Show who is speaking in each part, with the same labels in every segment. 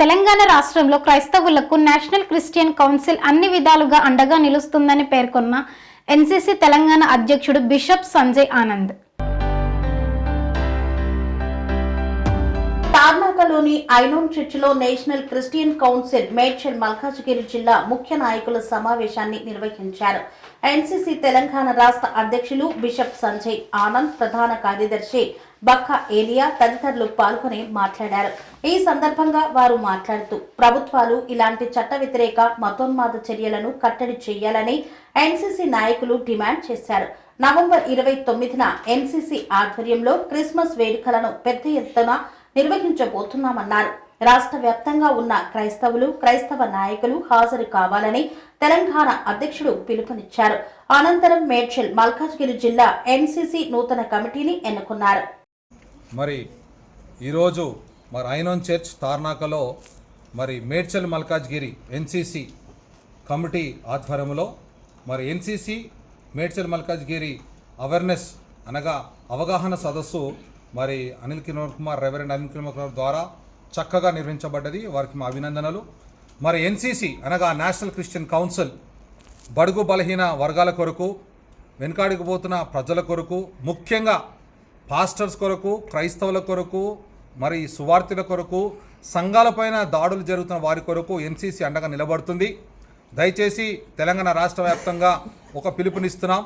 Speaker 1: తెలంగాణ రాష్ట్రంలో క్రైస్తవులకు national Christian council అన్ని విధాలుగా అండగా నిలుస్తుందని పేర్కొన్న ఎన్సీసీ తెలంగాణ అధ్యక్షుడు బిషప్ సంజయ్ ఆనంద్.
Speaker 2: తార్నాకలోని ఐనోన్ చర్చిలో national christian council Medchal Malkajgiri జిల్లా ముఖ్య నాయకుల సమావేశాన్ని నిర్వహించారు. ఎన్సీసీ తెలంగాణ రాష్ట్ర అధ్యక్షులు బిషప్ సంజయ్ ఆనంద్ ప్రధాన కార్యదర్శి బక్క ఏలియా తదితరులు పాల్గొని మాట్లాడారు. ఈ సందర్భంగా వారు మాట్లాడుతూ ప్రభుత్వాలు ఇలాంటి చట్ట వ్యతిరేక మతోన్మాద చర్యలను కట్టడి చేయాలని ఎన్సీసీ నాయకులు డిమాండ్ చేశారు. నవంబర్ ఇరవై తొమ్మిదిన ఎన్సీసీ ఆధ్వర్యంలో క్రిస్మస్ వేడుకలను పెద్ద ఎత్తున నిర్వహించబోతున్నామన్నారు. రాష్ట్ర వ్యాప్తంగా ఉన్న క్రైస్తవులు క్రైస్తవ నాయకులు హాజరు కావాలని తెలంగాణ అధ్యక్షుడు పిలుపునిచ్చారు. అనంతరం మేడ్చల్ మల్కాజ్గిరి జిల్లా ఎన్సీసీ నూతన కమిటీని ఎన్నుకున్నారు.
Speaker 3: మరి ఈరోజు మరి ఐనోన్ చర్చ్ తార్నాకలో మరి మేడ్చల్ మల్కాజ్గిరి ఎన్సిసి కమిటీ ఆధ్వర్యంలో మరి ఎన్సిసి మేడ్చల్ మల్కాజ్గిరి అవేర్నెస్ అనగా అవగాహన సదస్సు మరి అనిల్ కిరణ్ కుమార్ రెవరెండ్ అనిల్ కిరణ్ కుమార్ ద్వారా చక్కగా నిర్వహించబడ్డది. వారికి మా అభినందనలు. మరి ఎన్సిసి అనగా నేషనల్ క్రిస్టియన్ కౌన్సిల్ బడుగు బలహీన వర్గాల కొరకు వెనుకాడికి పోతున్న ప్రజల కొరకు ముఖ్యంగా పాస్టర్స్ కొరకు క్రైస్తవుల కొరకు మరి సువార్తెల కొరకు సంఘాలపైన దాడులు జరుగుతున్న వారి కొరకు ఎన్సీసీ అండగా నిలబడుతుంది. దయచేసి తెలంగాణ రాష్ట్ర వ్యాప్తంగా ఒక పిలుపునిస్తున్నాం.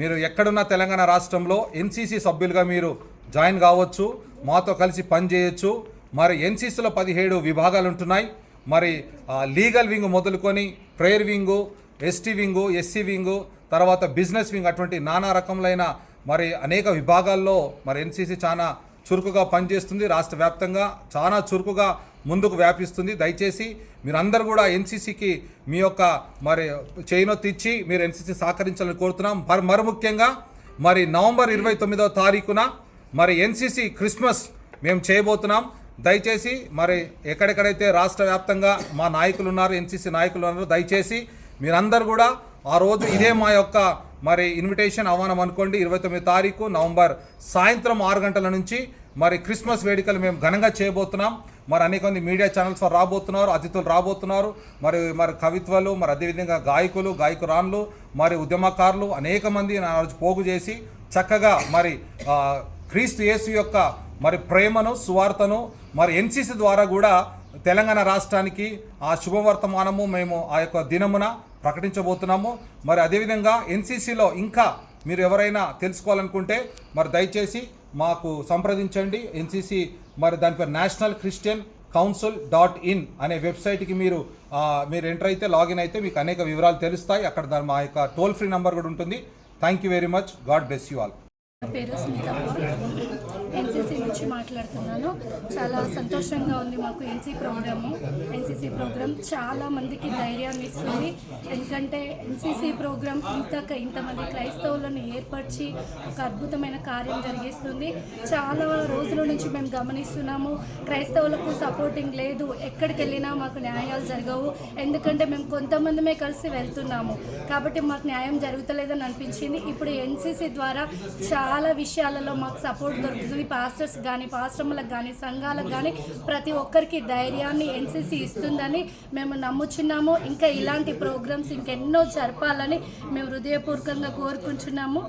Speaker 3: మీరు ఎక్కడున్న తెలంగాణ రాష్ట్రంలో ఎన్సీసీ సభ్యులుగా మీరు జాయిన్ కావచ్చు మాతో కలిసి పనిచేయచ్చు మరి ఎన్సీసీలో పదిహేడు విభాగాలు ఉంటున్నాయి. మరి లీగల్ వింగ్ మొదలుకొని prayer wing ST wing SC wing తర్వాత బిజినెస్ వింగ్ అటువంటి నానా రకములైన మరి అనేక విభాగాల్లో మరి ఎన్సీసీ చాలా చురుకుగా పనిచేస్తుంది. రాష్ట్ర వ్యాప్తంగా చాలా చురుకుగా ముందుకు వ్యాపిస్తుంది. దయచేసి మీరందరూ కూడా ఎన్సీసీకి మీ యొక్క మరి చేయినొత్తి ఇచ్చి మీరు ఎన్సీసీ సహకరించాలని కోరుతున్నాం. మరి మరి ముఖ్యంగా మరి నవంబర్ ఇరవై తొమ్మిదవ తారీఖున మరి ఎన్సీసీ క్రిస్మస్ మేము చేయబోతున్నాం. దయచేసి మరి ఎక్కడెక్కడైతే రాష్ట్ర వ్యాప్తంగా మా నాయకులు ఉన్నారు ఎన్సీసీ నాయకులు ఉన్నారు దయచేసి మీరందరూ కూడా ఆ రోజు ఇదే మా యొక్క మరి ఇన్విటేషన్ ఆహ్వానం అనుకోండి. ఇరవై తొమ్మిది తారీఖు నవంబర్ సాయంత్రం ఆరు గంటల నుంచి మరి క్రిస్మస్ వేడుకలు మేము ఘనంగా చేయబోతున్నాం. మరి అనేక మంది మీడియా ఛానల్స్ వారు రాబోతున్నారు అతిథులు రాబోతున్నారు. మరి మరి కవిత్వాలు మరి అదేవిధంగా గాయకులు గాయకురాన్లు మరి ఉద్యమకారులు అనేక మంది నా రోజు పోగు చేసి చక్కగా మరి క్రీస్తు యేసు యొక్క మరి ప్రేమను సువార్తను మరి ఎన్సీసీ ద్వారా కూడా తెలంగాణ రాష్ట్రానికి ఆ శుభవర్తమానము మేము ఆ యొక్క దినమున ప్రకటించబోతున్నాము. మరి అదేవిధంగా ఎన్సీసీలో ఇంకా మీరు ఎవరైనా తెలుసుకోవాలనుకుంటే మరి దయచేసి మాకు సంప్రదించండి. ఎన్సీసీ మరి దానిపై national christian council dot in అనే వెబ్సైట్కి మీరు మీరు ఎంటర్ అయితే లాగిన్ అయితే మీకు అనేక వివరాలు తెలుస్తాయి. అక్కడ దాని మా యొక్క టోల్ ఫ్రీ నెంబర్ కూడా ఉంటుంది. Thank you very much. God bless you all.
Speaker 4: పేరు ఎన్సీసీ నుంచి మాట్లాడుతున్నాను. చాలా సంతోషంగా ఉంది మాకు ఎన్సీ ప్రోగ్రాము ఎన్సీసీ ప్రోగ్రామ్ చాలా మందికి ధైర్యాన్ని ఇస్తుంది. ఎందుకంటే ఎన్సీసీ ప్రోగ్రామ్ ఇంత ఇంతమంది క్రైస్తవులను ఏర్పరిచి ఒక అద్భుతమైన కార్యం జరిగిస్తుంది. చాలా రోజుల నుంచి మేము గమనిస్తున్నాము. క్రైస్తవులకు సపోర్టింగ్ లేదు. ఎక్కడికి వెళ్ళినా మాకు న్యాయాలు జరగవు. ఎందుకంటే మేము కొంతమందిమే కలిసి వెళ్తున్నాము. కాబట్టి మాకు న్యాయం జరుగుతలేదని అనిపించింది. ఇప్పుడు ఎన్సీసీ ద్వారా చాలా విషయాలలో మాకు సపోర్ట్ దొరుకుతుంది. పాస్టర్స్ కానీ పాస్టర్లకు కానీ సంఘాలకు కానీ ప్రతి ఒక్కరికి ధైర్యాన్ని ఎన్సీసీ ఇస్తుందని మేము నమ్ముచున్నాము. ఇంకా ఇలాంటి ప్రోగ్రామ్స్ ఇంకెన్నో జరపాలని మేము హృదయపూర్వకంగా కోరుకుంటున్నాము.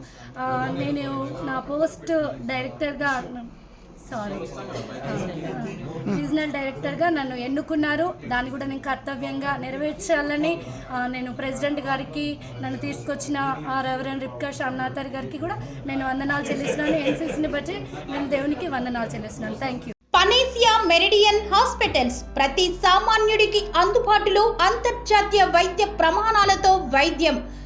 Speaker 4: నేను నా పోస్ట్ డైరెక్టర్గా సారీ రీజనల్ డైరెక్టర్గా నన్ను ఎన్నుకున్నారు. దాన్ని కూడా నేను కర్తవ్యంగా నెరవేర్చాలని నేను ప్రెసిడెంట్ గారికి నన్ను తీసుకొచ్చిన రెవరెన్ రిప్కా శ్యామ్నాథర్ గారికి కూడా నేను వందనాలు చెల్లిస్తున్నాను. ఎన్సీసీని బట్టి నేను దేవునికి వందనాలు చెల్లిస్తున్నాను. Thank you
Speaker 5: Panacea Meridian hospitals ప్రతి సామాన్యుడికి అందుబాటులో అంతర్జాతీయ వైద్య ప్రమాణాలతో వైద్యం.